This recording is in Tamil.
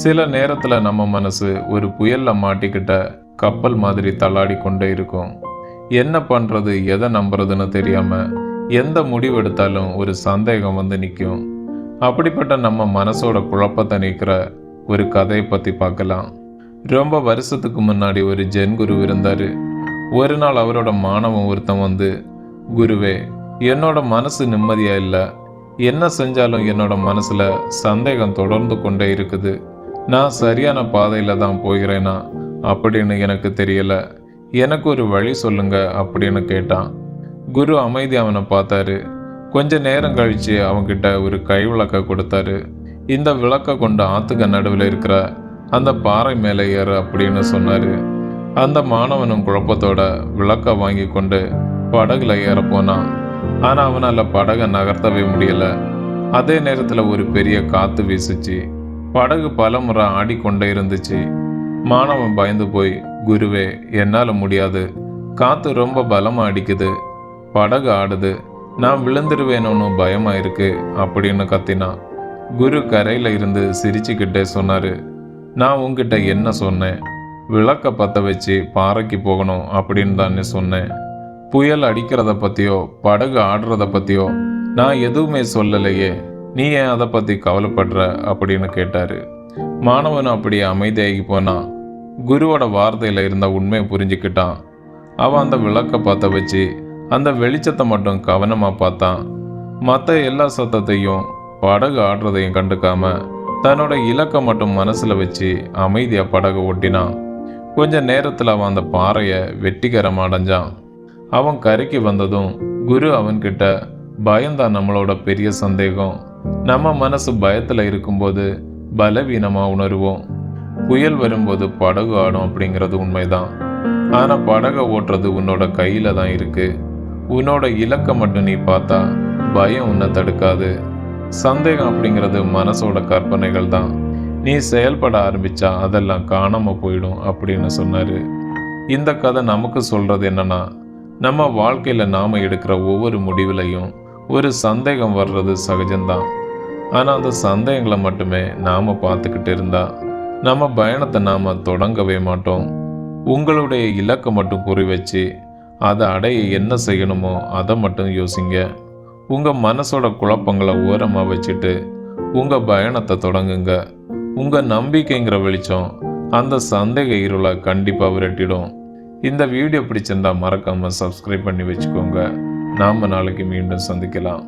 சில நேரத்தில் நம்ம மனசு ஒரு புயலில் மாட்டிக்கிட்ட கப்பல் மாதிரி தள்ளாடி கொண்டே இருக்கும். என்ன பண்ணுறது எதை நம்புறதுன்னு தெரியாமல் எந்த முடிவெடுத்தாலும் ஒரு சந்தேகம் வந்து நிற்கும் அப்படிப்பட்ட நம்ம மனசோட குழப்பத்தை நிற்கிற ஒரு கதையை பற்றி பார்க்கலாம். ரொம்ப வருஷத்துக்கு முன்னாடி ஒரு ஜென் குரு இருந்தார். ஒரு நாள் அவரோட மாணவன் ஒருத்தன் வந்து குருவே என்னோட மனசு நிம்மதியாக இல்லை. என்ன செஞ்சாலும் என்னோட மனசில் சந்தேகம் தொடர்ந்து கொண்டே இருக்குது. நான் சரியான பாதையில் தான் போகிறேனா? அப்படின்னு எனக்கு தெரியல. எனக்கு ஒரு வழி சொல்லுங்க அப்படின்னு கேட்டான். குரு அமைதி அவனை பார்த்தாரு. கொஞ்ச நேரம் கழித்து அவன்கிட்ட ஒரு கை விளக்க கொடுத்தாரு. இந்த விளக்க கொண்டு ஆத்துக்க நடுவில் இருக்கிற அந்த பாறை மேலே ஏறு அப்படின்னு சொன்னார். அந்த மாணவனும் குழப்பத்தோட விளக்க வாங்கி கொண்டு படகுல ஏற போனான். ஆனால் அவனால் படகை நகர்த்தவே முடியலை. அதே நேரத்தில் ஒரு பெரிய காற்று வீசுச்சு. படகு பலமுறை ஆடிக்கொண்டே இருந்துச்சு. மாணவன் பயந்து போய் குருவே என்னால் முடியாது. காற்று ரொம்ப பலமாக அடிக்குது. படகு ஆடுது. நான் விழுந்துருவேணும்னு பயமாக இருக்கு அப்படின்னு கத்தினான். குரு கரையில் இருந்து சிரிச்சுக்கிட்டே சொன்னார் நான் உங்ககிட்ட என்ன சொன்னேன்? விளக்க பற்ற வச்சு பாறைக்கு போகணும் அப்படின்னு தானே சொன்னேன். புயல் அடிக்கிறத பற்றியோ படகு ஆடுறத பற்றியோ நான் எதுவுமே சொல்லலையே. நீ ஏன் அதை பற்றி கவலைப்படுற அப்படின்னு கேட்டார். மாணவன் அப்படியே அமைதியாகி போனான் குருவோட வார்த்தையில் இருந்த உண்மையை புரிஞ்சுக்கிட்டான். அவன் அந்த விளக்க பார்த்த வச்சு அந்த வெளிச்சத்தை மட்டும் கவனமாக பார்த்தான். மற்ற எல்லா சத்தத்தையும் படகு ஆடுறதையும் கண்டுக்காம தன்னோட இலக்கை மட்டும் மனசில் வச்சு அமைதியாக படகு ஓட்டினான். கொஞ்ச நேரத்தில் அவன் அந்த பாறையை வெட்டிகரம் அடைஞ்சான். அவன் கரைக்கு வந்ததும் குரு அவன்கிட்ட பயம்தான் நம்மளோட பெரிய சந்தேகம். நம்ம மனசு பயத்தில் இருக்கும்போது பலவீனமாக உணருவோம். புயல் வரும்போது படகு ஆடும் அப்படிங்கிறது உண்மைதான். ஆனால் படகை ஓட்டுறது உன்னோட கையில் தான் இருக்குது உன்னோட இலக்கை மட்டும் நீ பார்த்தா பயம் உன்னை தடுக்காது. சந்தேகம் அப்படிங்கிறது மனசோட கற்பனைகள் தான். நீ செயல்பட ஆரம்பிச்சா அதெல்லாம் காணாமல் போயிடும் அப்படின்னு சொன்னார். இந்த கதை நமக்கு சொல்கிறது என்னன்னா நம்ம வாழ்க்கையில் நாம் எடுக்கிற ஒவ்வொரு முடிவுலையும் ஒரு சந்தேகம் வர்றது சகஜம்தான். ஆனால் அந்த சந்தேகங்களை மட்டுமே நாம் பார்த்துக்கிட்டு இருந்தால் நம்ம பயணத்தை நாம் தொடங்கவே மாட்டோம். உங்களுடைய இலக்கை மட்டும் குறி வச்சு அதை அடைய என்ன செய்யணுமோ அதை மட்டும் யோசிங்க. உங்கள் மனசோட குழப்பங்களை ஓரமாக வச்சுட்டு உங்கள் பயணத்தை தொடங்குங்க. உங்கள் நம்பிக்கைங்கிற வெளிச்சம் அந்த சந்தேக இருளை கண்டிப்பாக விரட்டிடும். இந்த வீடியோ பிடிச்சிருந்தா மறக்காமல் சப்ஸ்கிரைப் பண்ணி வச்சுக்கோங்க. நாம் நாளைக்கு மீண்டும் சந்திக்கலாம்.